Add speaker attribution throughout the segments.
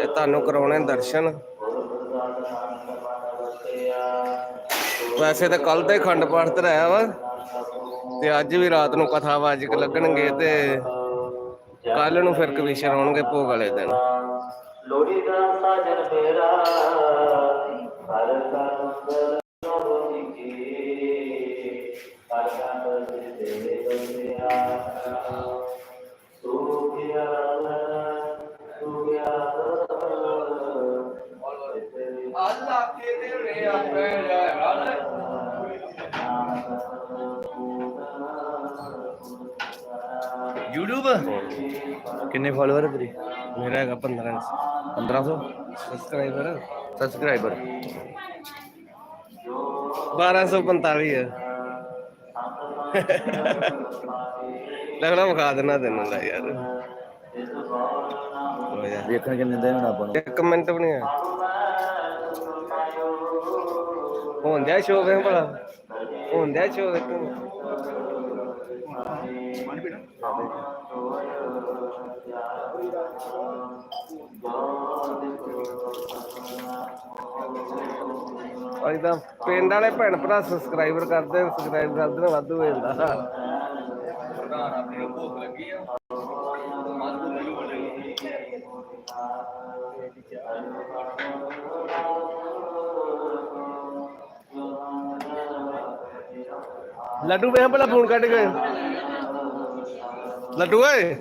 Speaker 1: ਤੇ ਤੁਹਾਨੂੰ ਕਰਾਉਣੇ ਦਰਸ਼ਨ। ਵੈਸੇ ਤਾਂ ਕੱਲ ਤੇ ਖੰਡ ਪਾਠ ਤੇ ਰਿਹਾ ਵਾ, ਤੇ ਅੱਜ ਵੀ ਰਾਤ ਨੂੰ ਕਥਾ ਵਾਜਕ ਲੱਗਣਗੇ ਤੇ ਕੱਲ ਨੂੰ ਫਿਰ ਕਵੀਸ਼ਰ ਆਉਣਗੇ ਭੋਗ ਵਾਲੇ ਦਿਨ।
Speaker 2: ਲੋੜੀ ਦਾ ਸਾਜਨ ਮੇਰਾ ਹਰ ਕੰਦਰ ਲੋੜੀ ਕੀ, ਹਰ ਕੰਦਰ ਦੇ
Speaker 3: ਕਿੰਨੇ ਫਾਲੋਅਰ ਹੈ ਤੇਰੇ?
Speaker 1: ਮੇਰਾ ਹੈਗਾ 15
Speaker 3: 1500
Speaker 1: ਸਬਸਕ੍ਰਾਈਬਰ
Speaker 3: ਸਬਸਕ੍ਰਾਈਬਰ
Speaker 1: 1245 ਹੈ ਲੱਗਣਾ ਵਿਖਾ ਦੇਣਾ ਤੈਨੂੰ ਲੈ ਯਾਰ।
Speaker 3: ਵੇਖਣ ਕਿੰਨੇ ਦਿਨ ਹੋਣਾ ਆਪਾਂ ਨੂੰ।
Speaker 1: ਇੱਕ ਮਿੰਟ ਵੀ ਨਹੀਂ ਆ। ਹੋਣ ਦਿਆ ਸ਼ੋਅ ਵੇ ਭਲਾ। ਹੋਣ ਦਿਆ ਸ਼ੋਅ ਵੇ ਤੂੰ ਅੱਜ ਤਾਂ ਪਿੰਡ ਵਾਲੇ ਭੈਣ ਭਰਾ ਸਬਸਕ੍ਰਾਈਬਰ ਕਰਦੇ ਸਬਸਕ੍ਰਾਈਬ ਕਰਦੇ ਨੇ ਵਾਧੂ ਹੋ ਜਾਂਦਾ ਲੱਡੂ ਵੇਖ ਪਹਿਲਾਂ ਫੋਨ ਕੱਢ ਕੇ। ਲੱਡੂ ਓਏ।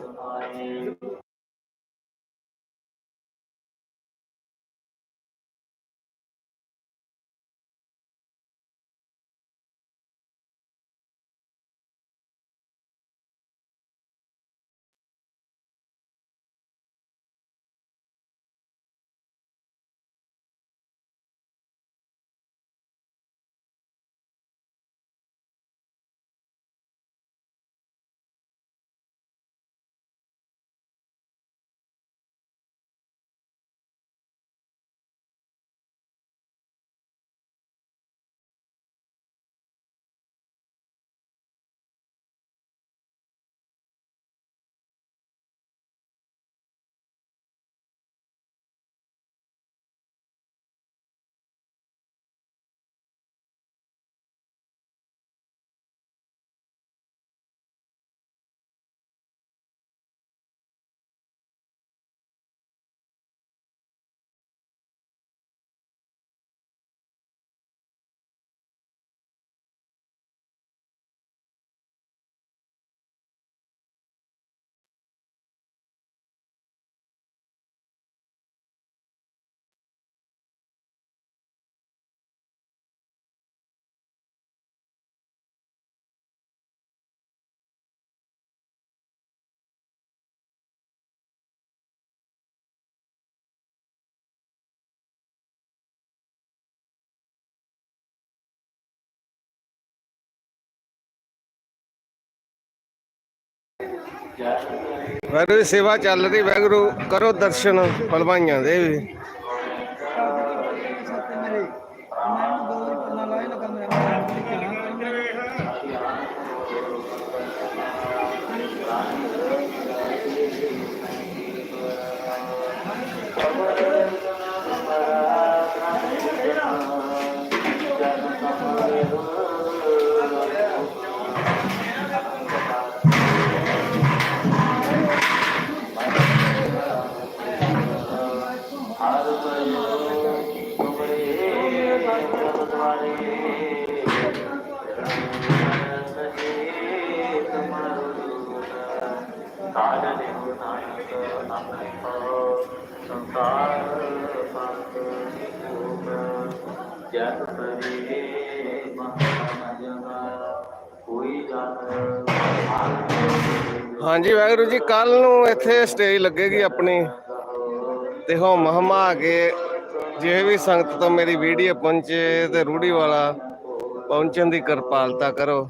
Speaker 1: ਵਾਹਿਗੁਰੂ ਦੀ ਸੇਵਾ ਚੱਲ ਰਹੀ ਵਾਹਿਗੁਰੂ ਕਰੋ ਦਰਸ਼ਨ ਭਲਵਾਈਆਂ ਦੇ ਵੀ।
Speaker 2: ਜਪ ਕਰੇ ਮਹਾਜਨਾ ਕੋਈ ਜਨ
Speaker 1: ਹਾਂਜੀ, ਵਾਹਿਗੁਰੂ ਜੀ ਕੱਲ ਨੂੰ ਇੱਥੇ ਸਟੇਜ ਲੱਗੇਗੀ ਆਪਣੀ। ਤੇ ਹੋਮ ਹਮਾ ਕੇ ਜੇ ਵੀ ਸੰਗਤ ਤੋਂ ਮੇਰੀ ਵੀਡੀਓ ਪਹੁੰਚੇ ਤੇ ਰੂੜੀ ਵਾਲਾ ਪਹੁੰਚਣ ਦੀ ਕਿਰਪਾਲਤਾ ਕਰੋ।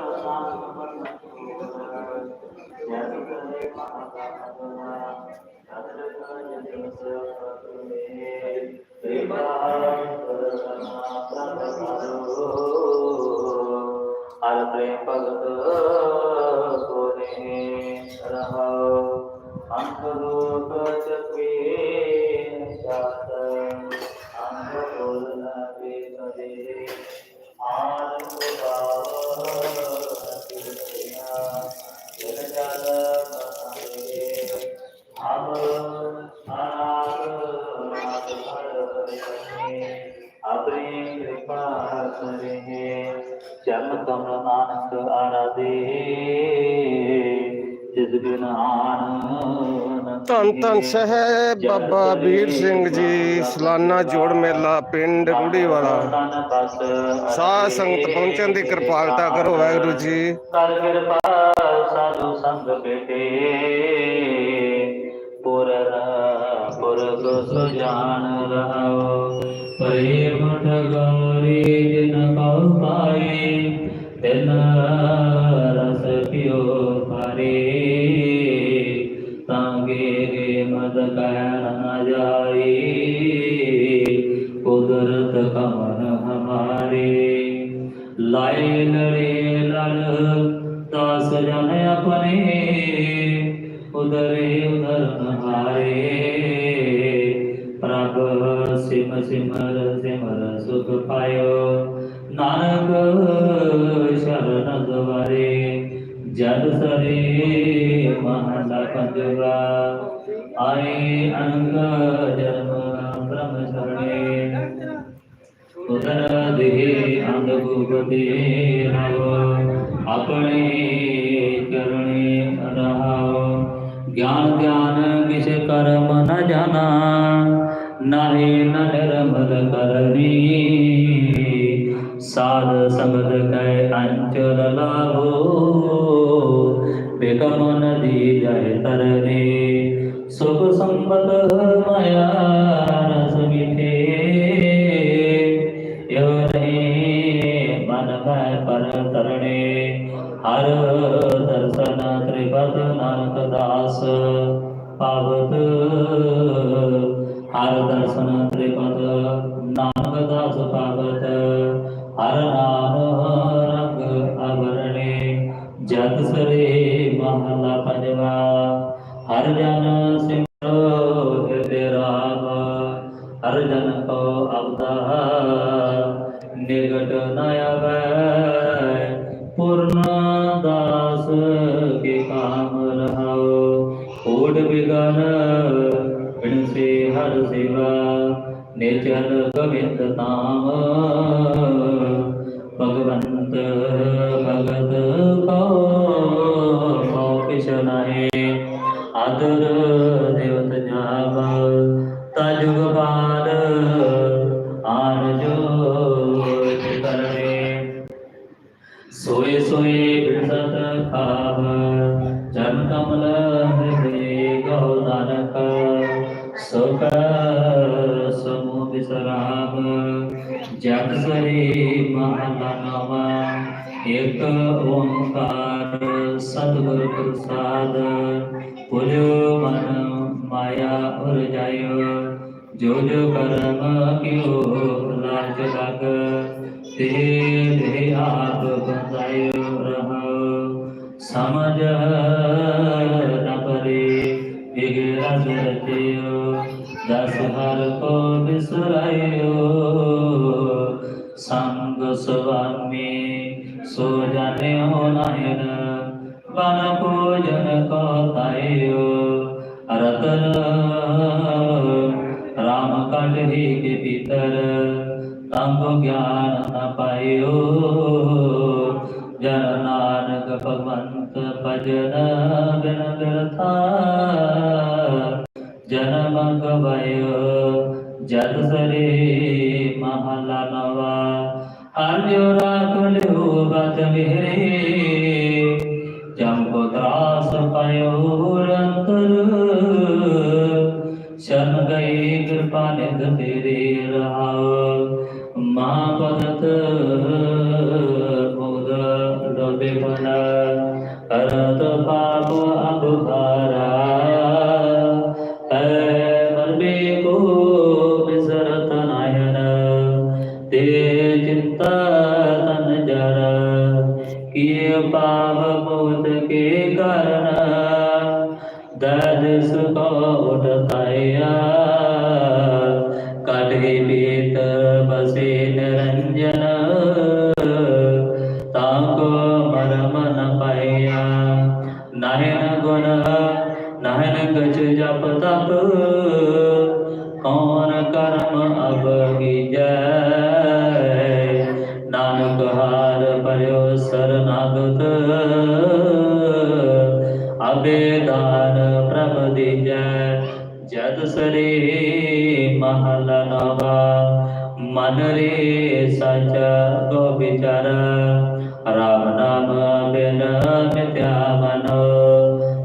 Speaker 1: ਹਰ ਚਰਨ ਕਮਲ ਨਾਨਕ ਆਰਾਧੇ ਜਿਸ ਬਿਨ ਆਨ
Speaker 4: ਧੰਨ ਧੰਨ ਸਾਹਿਬ ਬਾਬਾ ਵੀਰ ਸਿੰਘ ਜੀ ਸਲਾਨਾ ਜੋੜ ਮੇਲਾ ਪਿੰਡ ਰੂੜੀਵਾਲਾ ਸਾਧ ਸੰਗਤ ਪਹੁੰਚਣ ਦੀ ਕਿਰਪਾਲਤਾ ਕਰੋ ਵਾਹਿਗੁਰੂ ਜੀ।
Speaker 1: ਕਰ ਕਿਰਪਾ ਸਾਧੂ ਸੰਗ ਬੇਟੇ। ਸੁਜਾਨ ਪਾਏ ਤਿਨ ਰਸ ਪਿਓ ਪਾਰੇ। ਤਾਂਗੇ ਗੇ ਮਦ ਕਹਿਣ ਨ ਜਾਈ ਕੁਦਰਤ ਕਮਨ ਹਮਾਰੇ। ਲਾਏ ਲੜੇ ਲੜ, ਦਸ ਜਨ ਆਪਣੇ ਉਦਰੇ ਉਦਰ ਹਾਰੇ ਪ੍ਰਭ ਸਿਮ ਸਿਮਰ ਸਿਮਰ ਸੁਖ ਪਾਇਓ। ਨਾਨਕ ਸ਼ਰਨ ਦਵਾਰੇ ਜਦ ਸਰੇ ਮਹਲਾ ਪੰਜਵਾ। ਆਏ ਅੰਗ ਜਨਮ ਬ੍ਰਹਮ ਸਰਣੇ। ਉਦਰ ਦੇ ਅੰਧ ਗੁਪਤੇ ਰਵ, ਆਪਣੇ ਕਰਨੇ ਰਹਾਓ ਗਿਆਨ ਗਿਆਨ ਕਿਛ ਕਰਮ ਨ ਜਾਣਾ, ਨਾਹੀ ਨ ਨਿਰਮਲ ਕਰਨੀ। ਸਾਧ ਸੰਗਤ ਕੈ ਅੰਚਲ ਲਾਭੋ ਬੇਕਮ ਨਦੀ ਜਾਏ ਤਰਨੇ ਸੁਖ ਸੰਪਤ ਮਾਇਆ ਰਸ ਮਿਠੇ ਯੋ ਰਹੇ ਮਨ ਮੈਂ ਪਰ ਕਰਨੇ ਹਰ ਦਰਸ਼ਨ ਤ੍ਰਿਪਦ ਨਾਨਕ ਦਾਸ, ਪਾਵਤ ਹਰ ਦਰਸ਼ਨ ਤ੍ਰਿਪਤ ਹਰ ਜਨ ਸਿਮਰੋ ਹਿਰਦੇ ਰਾਮ ਹਰ ਜਨ ਕੋ ਅਬਦਾ ਨਿਗਟ ਨ ਆਵੈ, ਪੂਰਨ ਦਾਸ ਕੇ ਕਾਮ ਰਹਾਓ ਕੋਟ ਬਿਗਨ ਬਿਨ ਸੇ ਹਰ ਸੇਵਾ ਨਿਚਲ ਗਵਿੰਦ ਤਾਮ ਭਗਵੰਤ ਭਗਤ ਆਦਰ ਦੇਵਤ ਜਾਵ ਤਜੁਗ ਬਾਦ ਆਨ ਜੋ ਸੋਏ ਸੋਏ ਬਿਰਸਤ ਖਾਵ ਜਨ ਕਮਲ ਹਿਰਦੇ ਗਉ ਨਾਨਕ, ਸੁਖ ਸਮੂ ਬਿਸਰਾਮ ਜਗ ਸਰੀ ਮਹਲਾ ਨਵਾ ਇਕ ਓੰਕਾਰ ਸਤਿਗੁਰ ਪ੍ਰਸਾਦ। ਪੁਜੋ ਮਨ ਮਾਇਆ ਉਰ ਜਾਇਓ, ਜੋ ਜੋ ਕਰਮ ਕਿਓ ਲਾਜ ਲਗ, ਤੇ ਦੇ ਆਪ ਬੰਦਾਇਓ ਰਹੋ ਸਮਝ ਨ ਪਰੇ ਬਿਗ ਰਚਿਓ ਦਸ ਹਰ ਕੋ ਬਿਸਰਾਇਓ। ਸੰਗ ਸੁਆਮੀ, ਸੋ ਜਾਣਿਓ ਨਾਇਨ ਬਨ ਭੋਜਨ ਕੋ ਤਾਇਓ ਰਤਨ ਰਾਮ ਕੰਢੀ ਕੇ ਭੀਤਰ ਤੰਗ ਗਿਆਨ ਨ ਪਾਇਓ ਜਨ ਨਾਨਕ ਭਗਵੰਤ ਭਜਨ ਬਿਨ ਬਿਰਥਾ ਜਨਮ ਗਵਾਇਓ ਜਦ ਸਰੇ ਮਹਲਾ ਨਵਾ ਹਰ ਜੋ ਰਾਖ ਲਿਓ ਬਤ ਮੇਰੇ ਜਮ ਕੋ ਤਰਾਸ ਪਾਇਓ ਅੰਤਰ ਸ਼ਰਨ ਗਏ ਕਿਰਪਾ ਨਿਧ ਤੇਰੇ ਰਹਾਉ। ਮਾਂ ਭਗਤ ਮੁਦ ਡੋਬੇ ਬਨ ਕਰਤ ਪਾਪ ਸਰਨਾਗਤ ਅਬੇਦਾਨ ਪ੍ਰਭ ਦੀਜੈ, ਜਦ ਸਰੇ ਮਹਲ ਨਵਾ। ਮਨ ਰੇ ਸਚ ਗੋ ਵਿਚਾਰ ਰਾਮ ਨਾਮ ਬਿਨ ਮਿਥਿਆ ਮਨ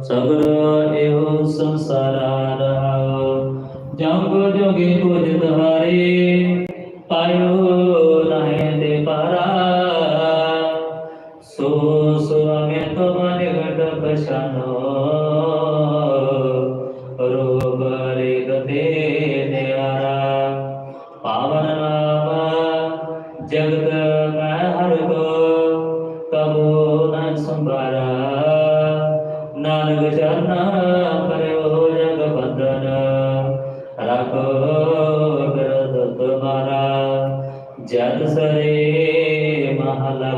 Speaker 1: ਸਗਲ ਇਹੋ ਸੰਸਾਰ ਰਹਾਉ ਜੰਗ ਜੋਗੀ ਪੁਜਤ ਹਰੇ ਪਾਇਓ ਨਿਗਟ ਪਛਾਨੋ ਰੋਗ ਰੇਗ ਤੇ ਨਿਆਰਾ, ਪਾਵਨ ਨਾਮ ਜਗਤ ਮੈਂ ਹਰ ਕੋ, ਕਬੋ ਨ ਸੰਭਾਰਾ। ਨਾਨਕ ਚਰਨਾ ਪਰਿਓ ਜਗ ਬੰਧਨ, ਰੱਖੋ ਬਿਰਦ ਤੁਮਾਰਾ ਜਦ ਸਰੇ ਮਹਲਾ